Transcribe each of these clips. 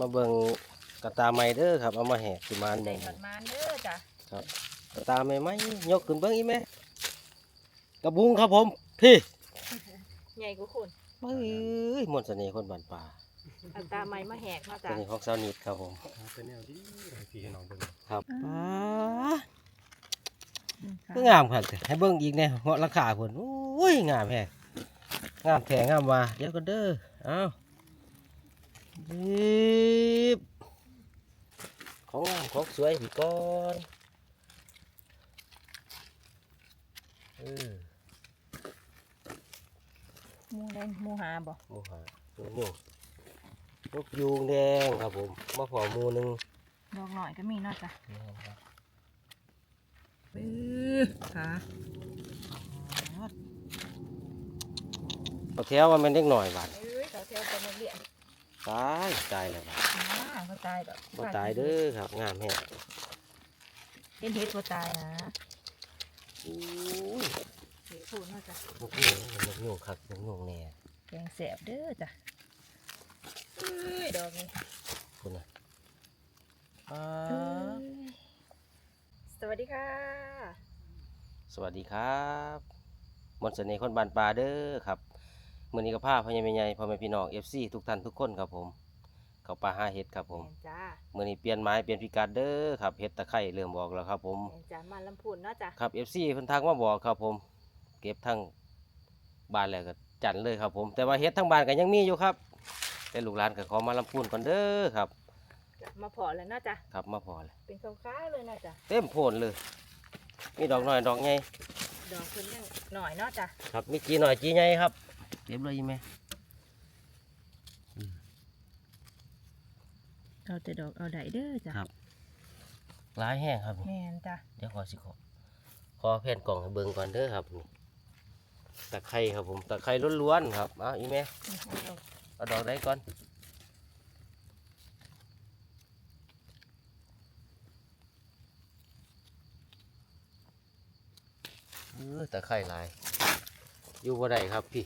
มาเบิ่งกระตาไม้เด้อครับเอามาแหกสิมานได้เบิ่งขัดมานเด้อจ้ะกระตาไม้ไหมยกขึ้นเบิ่งอีแม่กระบุงครับผม พี่ใหญ่กว่าคนเอ้ยมนต์เสน่ห์คนบ้านป่าเอาตาไม้มาแหกเนาะเสจ้ะน่ห์ของสาวนิดครับผมเป็นแนวดีให้พี่ให้น้องเบิ่งครับอ่าก็งามครับให้เบิ่งอีกแน่เหาะราคาเพิ่นโอ้ยงามแฮะงามแท้งามว่าเดี๋ยวกันเด้อเอ้า บีบของงามของสวยพี่ก่อนเออหมูแดงหมูหาบ่หมูหาหมูหมูนกยูงแดงครับผมมาพอหมูหนึงดอกหน่อยก็มีเนาะจ้ะปื้อขาพอแถวว่ามันเล็กหน่อยบาด เอ้ ตายตายแล้วบาดอ่าเขาตายดอกบ่ตายเด้อครับงามแฮะเห็นเห็ดบ่ตายนะอู้ยเห็ดพูนเนาะจ้ะนกยูงนกยูงคักนกยูงแน่แกงแสบเด้อจ้ะเอ้ยดอกนี้คุณน่ะอ่าเอ้ยสวัสดีค่ะ สวัสดีครับ มนต์เสน่ห์คนบ้านป่าเด้อครับ มื้อนี้ก็พาพ่อใหญ่แม่ใหญ่พ่อแม่พี่น้อง FC ทุกท่านทุกคนครับผม เข้าป่าหาเห็ดครับผมแม่นจ้ามื้อนี้เปลี่ยนไม้เปลี่ยนพิกัดเด้อครับเห็ดตะไคร้เริ่มออกแล้วครับผม แม่นจ้ามาลำพูนเนาะจ้ะครับ FC เพิ่นทักมาบอกครับผม เก็บทั้งบ้านแล้วก็จันเลยครับผม แต่ว่าเฮ็ดทั้งบ้านก็ยังมีอยู่ครับ แต่ลูกหลานก็ขอมาลำพูนก่อนเด้อครับจ้ะมาพอแล้วเนาะจ้ะครับมาพอเลยเป็นขาวๆเลยเนาะจ้ะเต็มโพนเลย มีดอกน้อยดอกใหญ่ดอกเพิ่นยังหน่อยเนาะจ้ะครับมีจีหน่อยจีใหญ่ครับ เก็บเลยอีแม่เอาแต่ดอกเอาได้เด้อจ้ะครับหลายแห้งครับนี่แม่นจ้ะเดี๋ยวขอสิขอขอแผ่นกล่องให้เบิ่งก่อนเด้อครับนี่ตะไคร้ครับผมตะไคร้ล้วนๆครับเอาอีแม่เอาเอาดอกได้ก่อนเออตะไคร้หลาย อยู่บ่ได้ครับพี่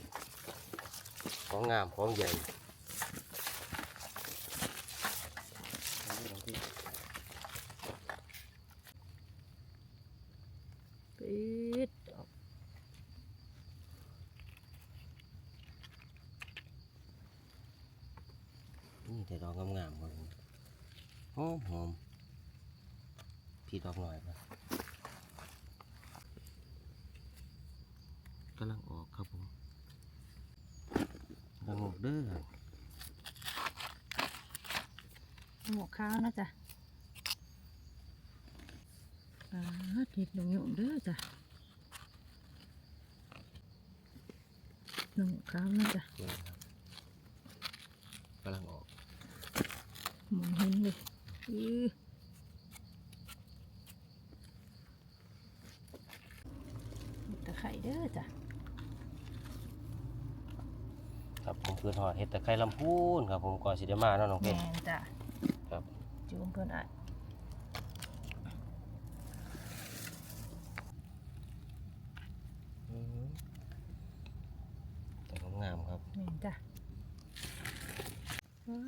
ของงามของใหญ่ ปิดดอก นี่แต่ดอกงามๆหมดเลยหอมหอมพี่ดอกหน่อยนะกำลังออกครับผมกำลังออกเด้อ หมวก ขาวเนาะจ้ะอ่าเห็ดหนุ่มๆเด้อจ้ะหนุ่มขาวเนาะจ้ะนี่ครับกำลังออกมองเห็นเลยอื้อตะไคร้เด้อจ้ะครับผมเพื่อนหอดเห็ดตะไคร้ลำพูนครับผมก่อนสิเดมาเนาะน้องเพแมชรนจ้ะครับ จูมเพิ่นอะอืมแต่งามๆครับแมนจ้ะว้า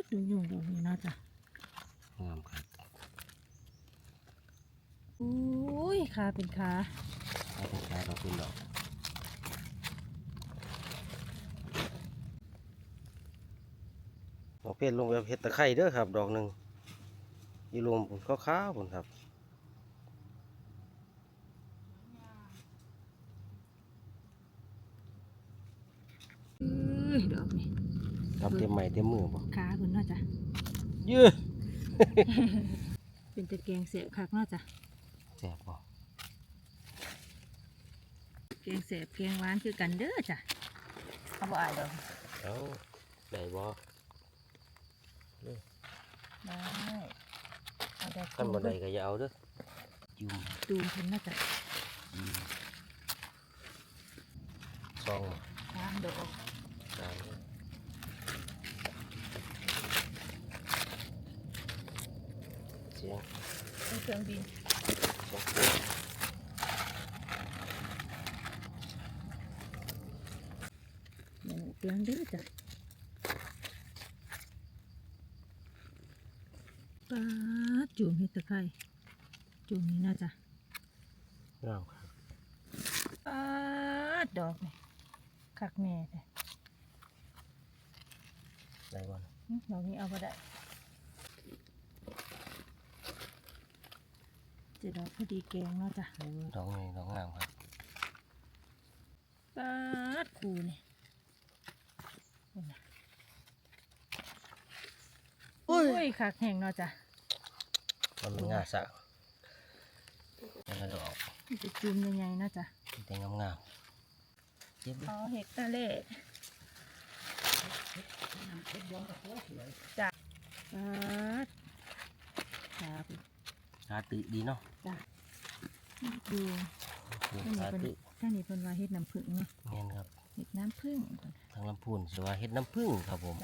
ดดูยุงดูนี่เนาะจ้ะงามครับอุ้ยขาเป็นขาถ้าเป็นชายเราเป็นดอกน้องเพชรลงแบบเห็ดตะไคร้เด้อครับ ดอกหนึ่ง อยู่รวมผมขาวๆผมครับเอ้ยดอกนี่ครับเต็มไม้เต็มมือบ่ขาเพิ่นเนาะจ้ะยื้อเป็นตะแกรงเสียบคักเนาะจ้ะ แสบบ่แกงเสียบแกงหวานคือกันเด้อจ้ะเอาบ่อายดอกเอาได้บ่ได้เอาได้ ขั้นบ่ได้ก็อย่าเอาเด้อจุ่มดูมเพิ่นเนาะจ้ะซองสามดอกได้เลยเสียงเป็นเครื่องบินเสียงเสียงหนึ่งเครื่องเด้อจ้ะปาด จุ่มเห็ดตะไคร้จุ่มนี่น่าจะงามครับปาดดอกนี่คักแม่เลยได้บ่นะอื้อดอกนี้เอาไปได้เจะดอกพอดีแกงเนาะจ้ะดอกนี้ดอกงามครับปาดคูนี่นี่นะโอ้ยคักแห้งเนาะจ้ะ มันเป็นงาสะแล้วก็ดอกมันจะจุ่มยังไงเนาะจ้ะแต่งามงามๆเจ็บดิอ๋อเห็ดตะเล่จ้ะปาดครับตาตึดีเนาะจ้ะดูดูท่านนี้ตาเป็นตึท่านนี้เป็นว่าเห็ดน้ำผึ้งเนาะเงี้ยครับเห็ดน้ำผึ้งทางลำพูนสิว่าเฮ็ดน้ำผึ้งครับผม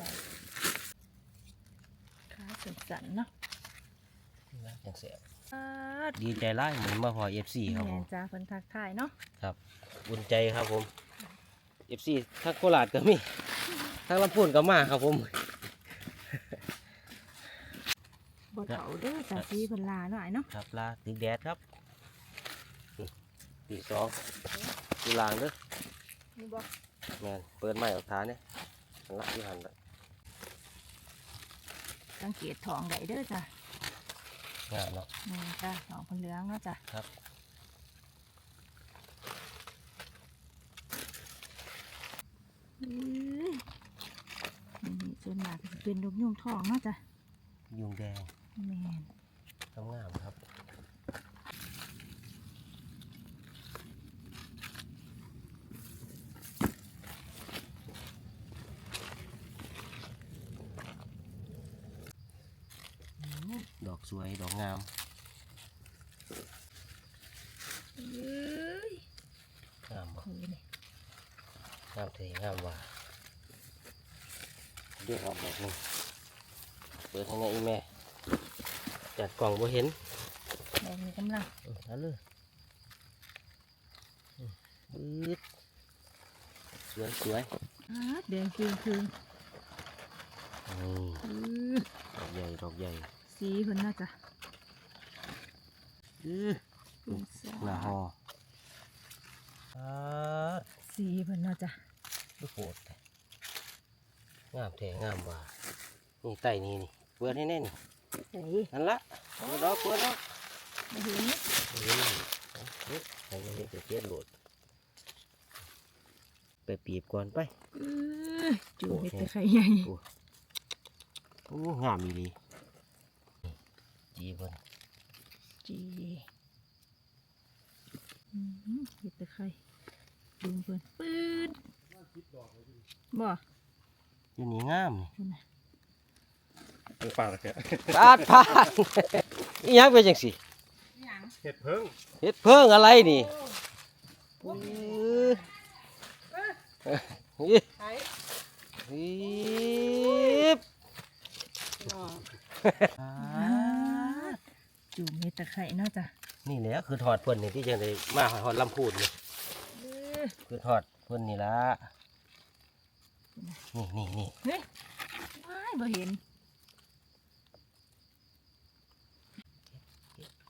ขาสันๆเนาะ จังเสียปาดดีใจร้ายเหมือนมาพอ FC ครับแมผมนจ้าเพิ่นทักทายเนาะครับบุญใจครับผม FC ทั้งโคราชก็มีทั้งลำพูนก็มาครับผมบ่เฒ่าเด้อจ้าสีเพิ่นลาหน่อยเนาะครับลาตึกแดดครับนี่ตีสองตีลางเด้อนี่บ่แมนเปิดไม้ออกทานเนี่ยมันลักที่หันละสังเกตทองได้เด้อจ้า งามเนาะนี่จ้าทองเพิ่นเหลืองเนาะจ้ะครับอื้อนี่ส่วนมากสิเป็นลูกยุ่งทองเนาะจ้ะยุงแดงแม่น งามงามๆครับ สวยดอกงามเอ้ยงามบ่คือนี่งามเทงามว่าเรียกออกแบบนี้เปิดให้แน่อีแม่จัดกล่องบ่เห็นแม่มีกำลังอืมเอาเลยอืมบึ๊ดสวยสวยอาดแดงคืนคืนนี่อื้อดอกใหญ่ดอกใหญ่ สีเพิ่นน่าจะอื้อเป็นสาหน้าหออ่าสีเพิ่นน่าจะดูโหดแต่งามแท้งามว่านี่ไต่นี่นี่เปิดให้แน่นี่ไอ้นั่นละเปิดดอกเปิดดอกมาเห็นนี่เฮ้ยให้มันเด็กเจ็ดโหลดไปปีบก่อนไปอื้อจูเห็ดแต่ไข่ใหญ่โอ้งามอีหลี จีเพิ่นจีอืมเห็ดแต่ไข่จูงเพิ่นปื๊ดบ่อยู่นี่งามนี่เพิ่นน่ะเป็นป่าตะแกะปาดพาดอีหยังเป็นจังสิเห็ดเพิ่งเฮ็ดเพิ่งอะไรนี่อื้ออีอีบอ่า จูงเห็ดแต่ไข่เนาะจ้ะนี่แหละคือถอดเพิ่นนี่ที่จังได้มาหอดลำพูนนี่อื้อคือถอดเพิ่นนี่ละนี่นี่นี่เฮ้ยว้ายบ่เห็น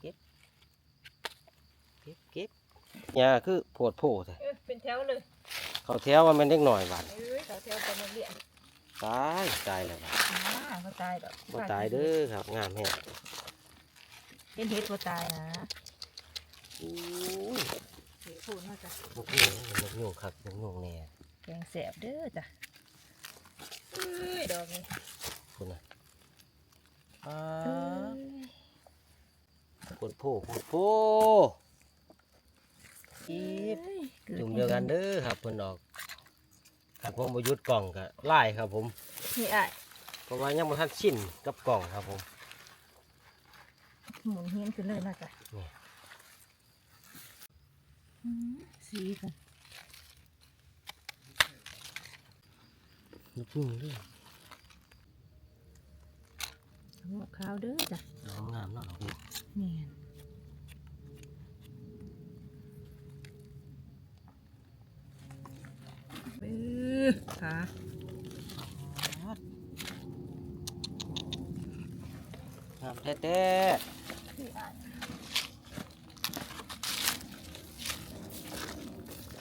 เก็บเก็บเก็บยาคือโพดโพดเออเป็นแถวเลย เขาแถวว่ามันเล็กหน่อยบาดเอ้ยเขาแถวไปนักเรียนตายตายแล้วบาดอ่าบ่ตายดอกบ่ตายเด้อครับงามแฮะ เห็นเห็ดบ่ตายนะอู้ยเห็ดพูนเนาะจ้ะนกยูงนกยูงครับนกยูงแน่แกงแสบเด้อจ้ะเอ้ยดอกนี้คุณน่ะอ่าเอ้ยโพดโพโพดโพอีบเอ้ยกิจุ่มเดียวกันเด้อครับเพิ่นออกครับผมบ่หยุดกล่องก็ไล่ครับผมนี่อ้ายเพราะว่ายังบ่ทันชินกับกล่องครับผม หมุนเฮียนขึ้นเลยนะจ้ะนี่อืมสีกันนกยูงเด้อหัวขาวเด้อจ้ะดอกงามเนาะดอกนี้แม่นเออขางามแท้นี่อ่าน ๆ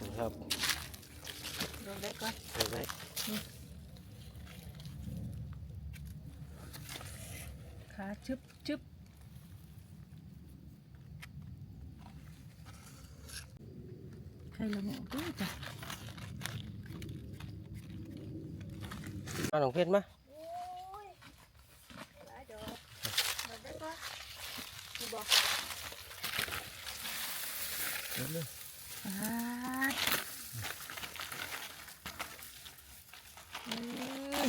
นี่ครับ ลงได้ก่อน เอาไว้ ขาชึบชึบใครละหมอด้วยจ้ะ เอาหนองเพชรมาโอ้ยหลายดอกลงได้ก่อนกูบอกเดี๋ยวเลยปาดเอ้ย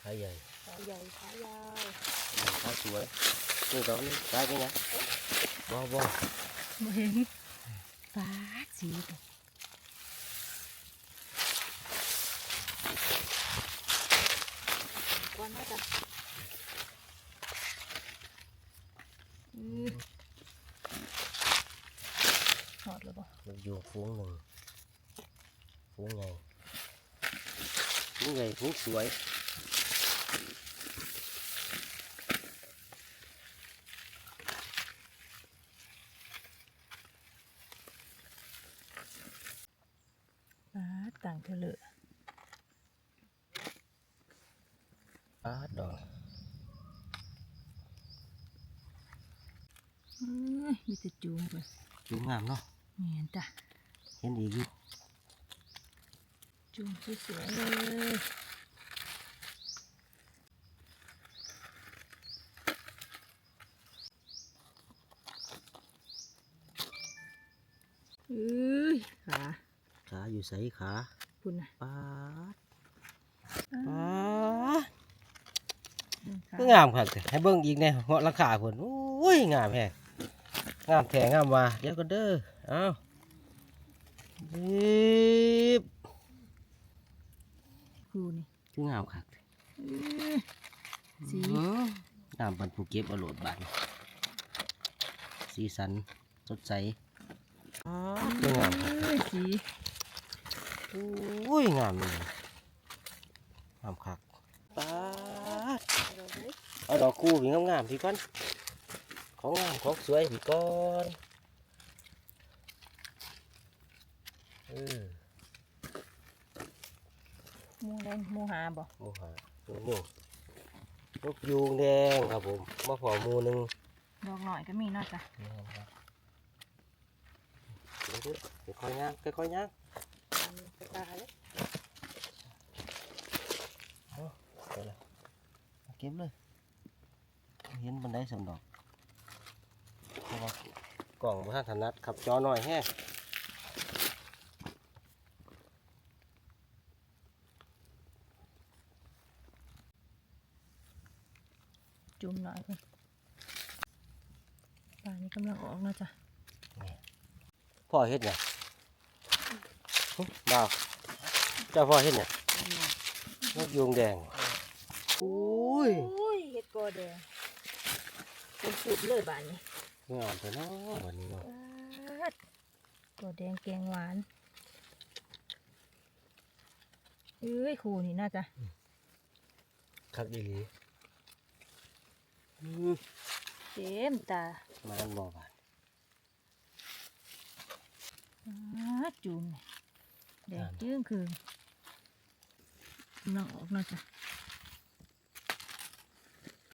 ขาใหญ่ขาใหญ่ขายาวขาสวยนี่ดอกนี้ได้ไปนะบ่บ่บ่เห็นปาดสีดอกก่อนนะจ๊ะอือ หอดเลยบ่มันอยู่ฟุ้งหนึ่งฟุ้งใหญ่ฟุ้งใหญ่ฟุ้งสวยปาดต่างเธอเลยอาดอกเอ้ยมีแต่จูงไปจูงงามเนาะเมีย นจ้ะเห็นดีอยู่จูงสวยๆเลยเอ้ยขาขาอยู่ใสขาคุณนะปาดอ่าปาดก็งามครับให้เบิ่งอีกแน่เหาะราคาเพิ่นโอ้ยงามแฮะงามแท้งามว่าเดี๋ยวก็เด้อเอ้า รีบครูนี่คืองามคักเอ้ยสีอื้อน้ำปันผู้เก็บเอาโหลดบันสีสันสดใสอ๋อคืองามครับเอ้ยสีโอ้ยงามเลยงามคักปาดเอาดอกคู่พี่งามๆพี่ก่อนของงามของสวยพี่ก่อน ออหมูแดงหมูหาบ่หมูหาหมูหมูนกยูงแดงครับผมมาพอหมูหนึ่งดอกหน่อยก็มีเนาะจ้ะนี่ครับเดี๋ยวดูเดี๋ยวค่อยย่างค่อยๆย่างตาเลยไปเลยเอาเก็บเลยเห็นบันไดสองดอกเพราะว่ากล่องบ่ทันถนัดขับจอหน่อยแฮะ จุ่มหน่อยเพิ่นปลานี้กำลังออกเนาะจ้ะพ่อเฮ็ดเนี่ยหึดาวเจ้าพ่อเฮ็ดเนี่ยนกยูงแดงอุ้ยโอ้ยเห็ดกอแดงเป็นสุดเลยบานนี้งามไปเนาะวันนี้เนาะปาดกอแดงแกงหวานเอ้ยครูนี่น่าจะคักดีหลีอืม เต็มตามาอันบ่บาดปาดจุ่มนี่แดงจึ้งคืนกำลังออกเนาะจ้ะ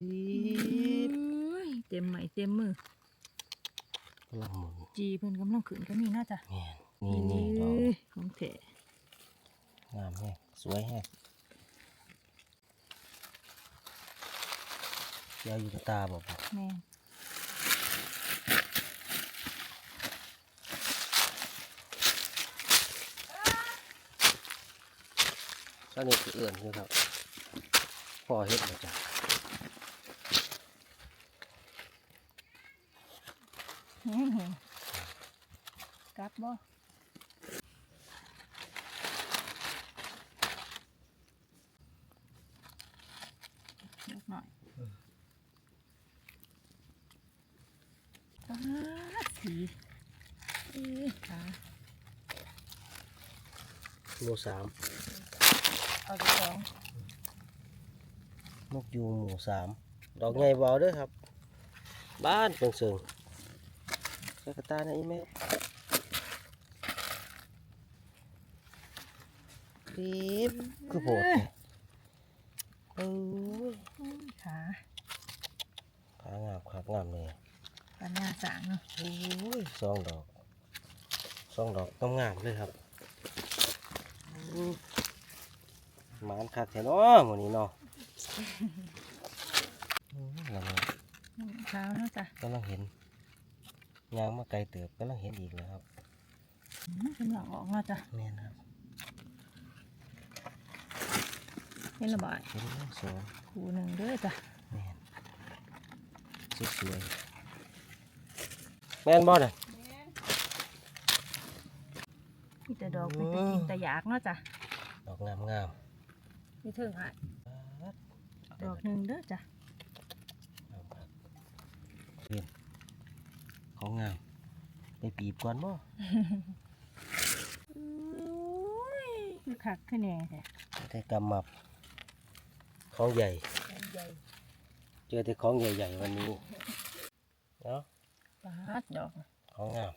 อีเอ้ยเต็มไหมเต็มมือกำลังหมุนจีเพิ่นกำลังขืนก็มีน่าจะแม่นนี่นี่ดอกเอ้ยของแท้งามแฮะสวยแฮะ ยาวอยู่กับตาบอกแม่นตอนนี้คือเอื่อนอยู่ครับพ่อเฮ็ดมาจ้ะแห้งแห้งกลับบ่ยกหน่อยปา ดสีเอ้ยขาโลสามเอาไปสองนกยูงหมู่สามดอกใหญ่เบาเด้อครับ บ้านเปิงเสิงใส่กระตานะอีแม่ปี๊บคือโหดแท้เอ้ยขาขางามขางามเลย ปัญญาสางเนาะโอ้ยสองดอกสองดอกต้องงามเลยครับอืมหมานคักแท้เนาะหมื้นี้เนาะอืมแล้วมันเช้าเนาะจ้ะกำลังเห็นยางมาไกลเติบกำลังเห็นอีกแล้วครับอืมเป็นหลังออกเนาะจ้ะแม่นครับเห็นระบาดเห็นแล้วสวยคูหนึ่งเด้อจ้ะแม่นสวยๆ แม่นบ่น่ะมีแต่ดอกเป็นแต่กินแต่อยากเนาะจ้ะดอกงามงามมีถึงอะๆดอกหนึ่งเด้อจ้ะงามครับเห็นของงามไปปีบก่อนบ่อุ้ยคือคักขึ้นแน่แท้ได้กำมับของใหญ่ใหญ่ เจอแต่ของใหญ่ๆวันนี้เนาะ ปาดดอกของงาม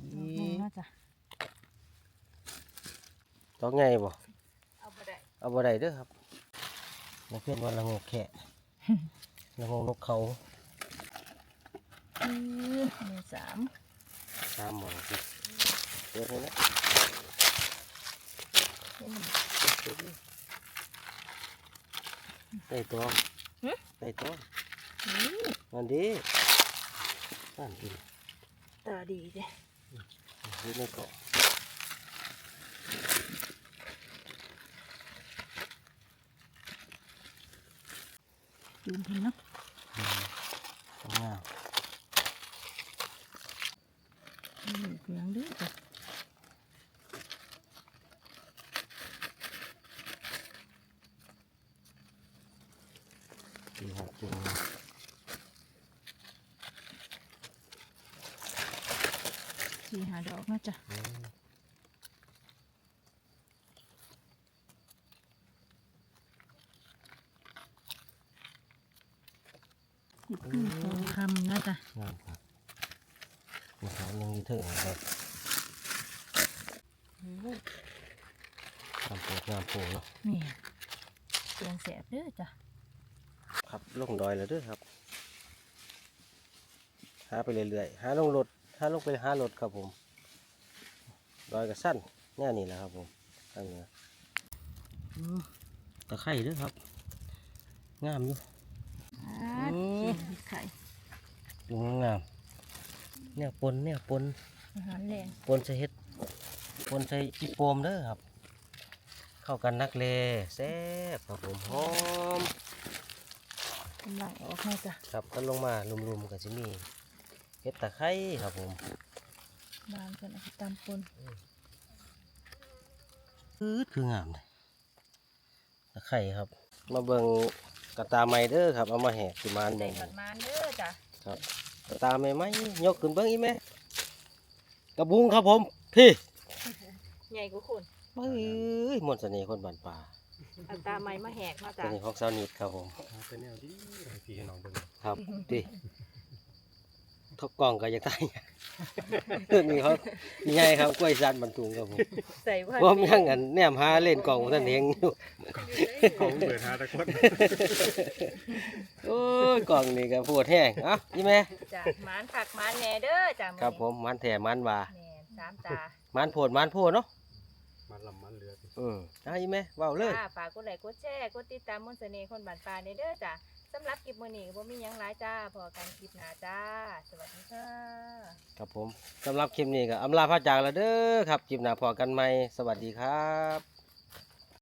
ดอกหนึ่งเนาะจ้ะดอกใหญ่บ่เอาไปได้เอาบ่ได้เด้อครับนักเพื่อนว่าละโงกแค่ละโงกนกเขาอือหนึ่งสามตามหมองสิเปิดเลยนะ เห็นได้ตัวหึได้ตัวนี่นั่นดีนั่นดีตาดีเด้นี่ในเกาะยืนเห็นเนาะ ของงาม มีเพียงเด้อจ้ะ ดีครับจริง สี่หาดอกเนาะจ้ะอืมสิบขึ้นสองคำเนาะจ้ะงามครับมีเขายังมีเถิงครับงามโปกงามโปกเนาะนี่เสียงแสบเด้อจ้ะครับลงดอยแล้วเด้วยครับหาไปเรื่อยๆหาลงรถหาลงไปหารถครับผม ดอยกับสั้นแน่นี่แหละครับผมทางเหนืออืมตะไคร่เด้วยครับ งามอยู่อ่าอืมเขียนพริกไข่ดูงามเนี่ยปนเนี่ยปนอาหารแรงปนใส่เห็ดปนใส่อีโปมเด้อครับ เข้ากันนักเลแซ่บครับผมหอมกำลังออกเนาะจ้ะครับก็ลงมาลุมๆกันสิมีเห็ดตะไคร่ครับผม บานกันเอาไปตำปนอืดคืองามเลยตะไคร่ครับ มาเบิ่งกระตาไม้เด้อครับเอามาแหกสิมานได้เบิ่งผัดมานเด้อจ้ะครับกระตาไม้ไหมยกขึ้นเบิ่งอีแม่กระบุงครับผม พี่ใหญ่กว่าคุณเอ้ยมนต์เสน่ห์คนบ้านป่าเอาตาไม้มาแหกเนาะเสจ้ะน่ห์ของสาวนิดครับผมหาเป็นแนวดีให้พี่ให้น้องเบิ่งครับดิ ทกกล่องก็ยังตายเรื่องนี้เขามีไงครับกล้วยซันบรรทุงครับผมใส่ผ้าผมยังอันแนมหาเล่นกล่องท่านเองอยู่เขาเปิดหาตะกอนโอ้ยกล่องนี่ก็ปวดแห้งเอะยี่แม่จ้ะหมานผักหมานแหน่เด้อจ้ะครับผมมันแถมมันว่าแหน่สามตามันโพดมันโพดเนาะมันลำมันเรือสิอืมอะยี่แม่เว้าเลยจ้าฝากกดไลค์กดแชร์กดติดตามมนต์เสน่ห์คนบ้านป่าในเด้อจ้ะ สำหรับคลิปมื้อนี้ก็บ่มีหยังหลายจ้าพอกันคลิปหน้าจ้า สวัสดีค่ะ ครับผมสำหรับคลิปนี้ก็อำลาพระจากแล้วเด้อครับคลิปหน้าพอกันใหม่สวัสดีครับ